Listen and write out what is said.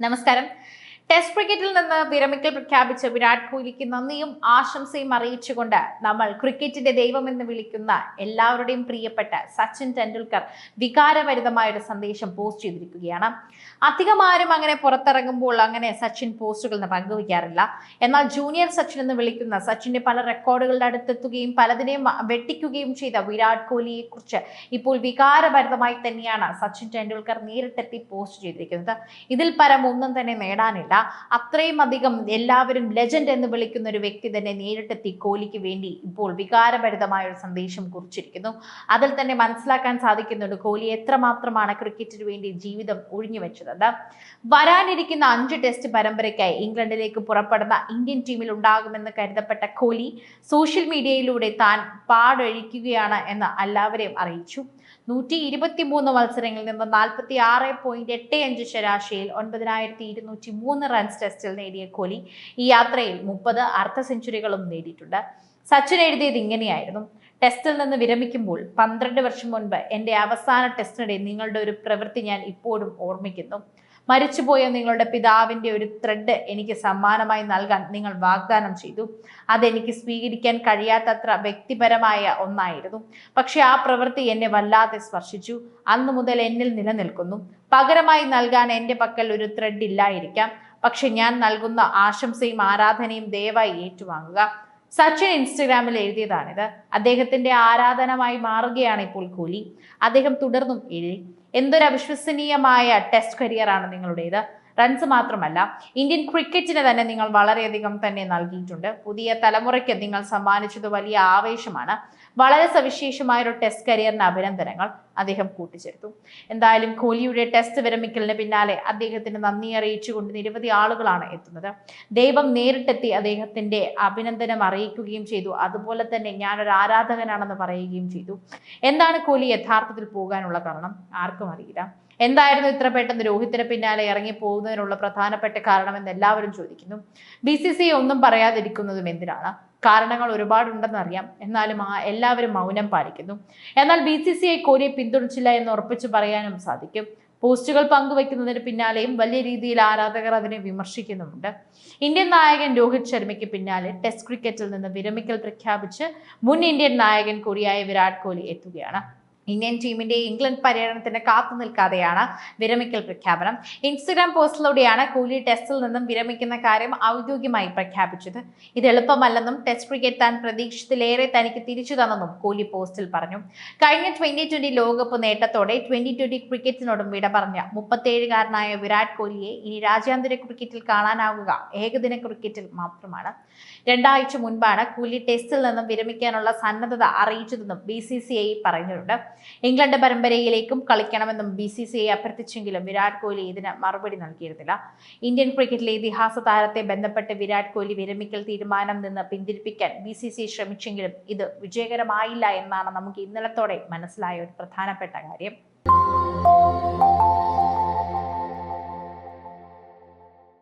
നമസ്കാരം. ടെസ്റ്റ് ക്രിക്കറ്റിൽ നിന്ന് വിരമിക്കൽ പ്രഖ്യാപിച്ച വിരാട് കോഹ്ലിക്ക് നന്ദിയും ആശംസയും അറിയിച്ചുകൊണ്ട് നമ്മൾ ക്രിക്കറ്റിന്റെ ദൈവമെന്ന് വിളിക്കുന്ന എല്ലാവരുടെയും പ്രിയപ്പെട്ട സച്ചിൻ ടെണ്ടുൽക്കർ വികാരഭരിതമായ ഒരു സന്ദേശം പോസ്റ്റ് ചെയ്തിരിക്കുകയാണ്. അധികം ആരും അങ്ങനെ പുറത്തിറങ്ങുമ്പോൾ അങ്ങനെ സച്ചിൻ പോസ്റ്റുകൾ പങ്കുവയ്ക്കാറില്ല. എന്നാൽ ജൂനിയർ സച്ചിൻ എന്ന് വിളിക്കുന്ന സച്ചിന്റെ പല റെക്കോർഡുകളുടെ അടുത്തെത്തുകയും പലതിനെയും വെട്ടിക്കുകയും ചെയ്ത വിരാട് കോഹ്ലിയെ കുറിച്ച് ഇപ്പോൾ വികാരഭരിതമായി തന്നെയാണ് സച്ചിൻ ടെണ്ടുൽക്കർ നേരിട്ടെത്തി പോസ്റ്റ് ചെയ്തിരിക്കുന്നത്. ഇതിൽ പരം ഒന്നും തന്നെ നേടാനില്ല. അത്രയും അധികം എല്ലാവരും ലെജൻഡ് എന്ന് വിളിക്കുന്ന ഒരു വ്യക്തി തന്നെ നേരിട്ടെത്തി കോഹ്ലിക്ക് വേണ്ടി ഇപ്പോൾ വികാരഭരിതമായ ഒരു സന്ദേശം കുറിച്ചിരിക്കുന്നു. അതിൽ തന്നെ മനസ്സിലാക്കാൻ സാധിക്കുന്നുണ്ട് കോഹ്ലി എത്രമാത്രമാണ് ക്രിക്കറ്റിന് വേണ്ടി ജീവിതം ഒഴിഞ്ഞു വെച്ചത് വരാനിരിക്കുന്ന അഞ്ച് ടെസ്റ്റ് പരമ്പരയ്ക്കായി ഇംഗ്ലണ്ടിലേക്ക് പുറപ്പെടുന്ന ഇന്ത്യൻ ടീമിൽ ഉണ്ടാകുമെന്ന് കരുതപ്പെട്ട കോഹ്ലി സോഷ്യൽ മീഡിയയിലൂടെ താൻ പാടൊഴിക്കുകയാണ് എന്ന് എല്ലാവരെയും അറിയിച്ചു. നൂറ്റി ഇരുപത്തി മൂന്ന് മത്സരങ്ങളിൽ നിന്ന് നാൽപ്പത്തി ആറ് പോയിന്റ് എട്ട് അഞ്ച് ശരാശരിയിൽ ഒൻപതിനായിരത്തി ഇരുന്നൂറ്റി മൂന്ന് റൺസ് ടെസ്റ്റിൽ നേടിയ കോഹ്ലി ഈ യാത്രയിൽ മുപ്പത് അർദ്ധ സെഞ്ചുറികളും നേടിയിട്ടുണ്ട്. സച്ചിൻ എഴുതിയത് ഇങ്ങനെയായിരുന്നു. ടെസ്റ്റിൽ നിന്ന് വിരമിക്കുമ്പോൾ പന്ത്രണ്ട് വർഷം മുൻപ് എന്റെ അവസാന ടെസ്റ്റിനിടെ നിങ്ങളുടെ ഒരു പ്രവൃത്തി ഞാൻ ഇപ്പോഴും ഓർമ്മിക്കുന്നു. മരിച്ചുപോയ നിങ്ങളുടെ പിതാവിന്റെ ഒരു ത്രെഡ് എനിക്ക് സമ്മാനമായി നൽകാൻ നിങ്ങൾ വാഗ്ദാനം ചെയ്തു. അതെനിക്ക് സ്വീകരിക്കാൻ കഴിയാത്തത്ര വ്യക്തിപരമായ ഒന്നായിരുന്നു. പക്ഷെ ആ പ്രവൃത്തി എന്നെ വല്ലാതെ സ്പർശിച്ചു. അന്നു മുതൽ എന്നിൽ നിലനിൽക്കുന്നു. പകരമായി നൽകാൻ എന്റെ പക്കൽ ഒരു ത്രെഡ് ഇല്ലായിരിക്കാം. പക്ഷെ ഞാൻ നൽകുന്ന ആശംസയും ആരാധനയും ദയവായി ഏറ്റുവാങ്ങുക. സച്ചിൻ ഇൻസ്റ്റഗ്രാമിൽ എഴുതിയതാണിത്. അദ്ദേഹത്തിന്റെ ആരാധനമായി മാറുകയാണ് ഇപ്പോൾ കോഹ്ലി അദ്ദേഹം തുടർന്നും എഴുതി എന്തൊരു അവിശ്വസനീയമായ ടെസ്റ്റ് കരിയറാണ് നിങ്ങളുടേത്. റൺസ് മാത്രമല്ല ഇന്ത്യൻ ക്രിക്കറ്റിന് തന്നെ നിങ്ങൾ വളരെയധികം തന്നെ നൽകിയിട്ടുണ്ട്. പുതിയ തലമുറയ്ക്ക് നിങ്ങൾ സമ്മാനിച്ചത് വലിയ ആവേശമാണ്. വളരെ സവിശേഷമായ ഒരു ടെസ്റ്റ് കരിയറിന് അഭിനന്ദനങ്ങൾ അദ്ദേഹം കൂട്ടിച്ചേർത്തു. എന്തായാലും കോഹ്ലിയുടെ ടെസ്റ്റ് വിരമിക്കലിന് പിന്നാലെ അദ്ദേഹത്തിന് നന്ദി അറിയിച്ചുകൊണ്ട് നിരവധി ആളുകളാണ് എത്തുന്നത്. ദൈവം നേരിട്ടെത്തി അദ്ദേഹത്തിന്റെ അഭിനന്ദനം അറിയിക്കുകയും ചെയ്തു. അതുപോലെ തന്നെ ഞാനൊരു ആരാധകനാണെന്ന് പറയുകയും ചെയ്തു. എന്താണ് കോഹ്ലി യഥാർത്ഥത്തിൽ പോകാനുള്ള കാരണം? ആർക്കും അറിയില്ല. എന്തായിരുന്നു ഇത്ര പെട്ടെന്ന് രോഹിത്തിന് പിന്നാലെ ഇറങ്ങി പോകുന്നതിനുള്ള പ്രധാനപ്പെട്ട കാരണമെന്ന് എല്ലാവരും ചോദിക്കുന്നു. ബി സി സി ഒന്നും പറയാതിരിക്കുന്നതും എന്തിനാണ്? കാരണങ്ങൾ ഒരുപാടുണ്ടെന്ന് അറിയാം. എന്നാലും ആ എല്ലാവരും മൗനം പാലിക്കുന്നു. എന്നാൽ ബി സി സി ഐ കോഹ്ലിയെ പിന്തുണച്ചില്ല എന്ന് ഉറപ്പിച്ചു പറയാനും സാധിക്കും. പോസ്റ്റുകൾ പങ്കുവയ്ക്കുന്നതിന് പിന്നാലെയും വലിയ രീതിയിൽ ആരാധകർ അതിനെ വിമർശിക്കുന്നുമുണ്ട്. ഇന്ത്യൻ നായകൻ രോഹിത് ശർമ്മയ്ക്ക് പിന്നാലെ ടെസ്റ്റ് ക്രിക്കറ്റിൽ നിന്ന് വിരമിക്കൽ പ്രഖ്യാപിച്ച് മുൻ ഇന്ത്യൻ നായകൻ കൂടിയായ വിരാട് കോഹ്ലി എത്തുകയാണ്. ഇന്ത്യൻ ടീമിന്റെ ഇംഗ്ലണ്ട് പര്യടനത്തിന് കാത്തു നിൽക്കാതെയാണ് വിരമിക്കൽ പ്രഖ്യാപനം. ഇൻസ്റ്റഗ്രാം പോസ്റ്റിലൂടെയാണ് കോഹ്ലി ടെസ്റ്റിൽ നിന്നും വിരമിക്കുന്ന കാര്യം ഔദ്യോഗികമായി പ്രഖ്യാപിച്ചത്. ഇത് എളുപ്പമല്ലെന്നും ടെസ്റ്റ് ക്രിക്കറ്റ് താൻ പ്രതീക്ഷിച്ചതിലേറെ തനിക്ക് തിരിച്ചു തന്നെന്നും കോഹ്ലി പോസ്റ്റിൽ പറഞ്ഞു. കഴിഞ്ഞ ട്വന്റി ട്വന്റി ലോകകപ്പ് നേട്ടത്തോടെ ട്വന്റി ട്വന്റി ക്രിക്കറ്റിനോടും വിട പറഞ്ഞ മുപ്പത്തേഴുകാരനായ വിരാട് കോഹ്ലിയെ ഇനി രാജ്യാന്തര ക്രിക്കറ്റിൽ കാണാനാവുക ഏകദിന ക്രിക്കറ്റിൽ മാത്രമാണ്. രണ്ടാഴ്ച മുൻപാണ് കോഹ്ലി ടെസ്റ്റിൽ നിന്നും വിരമിക്കാനുള്ള സന്നദ്ധത അറിയിച്ചതെന്നും ബി സി സി ഐ പറഞ്ഞിട്ടുണ്ട്. ഇംഗ്ലണ്ട് പരമ്പരയിലേക്കും കളിക്കണമെന്നും ബി സി സി ഐ അഭ്യർത്ഥിച്ചെങ്കിലും വിരാട് കോഹ്ലി ഇതിന് മറുപടി നൽകിയിരുന്നില്ല. ഇന്ത്യൻ ക്രിക്കറ്റിലെ ഇതിഹാസ താരത്തെ ബന്ധപ്പെട്ട് വിരാട് കോഹ്ലി വിരമിക്കൽ തീരുമാനം നിന്ന് പിന്തിരിപ്പിക്കാൻ ബി സി സി ശ്രമിച്ചെങ്കിലും ഇത് വിജയകരമായില്ല എന്നാണ് നമുക്ക് ഇന്നലത്തോടെ മനസ്സിലായ ഒരു പ്രധാനപ്പെട്ട കാര്യം.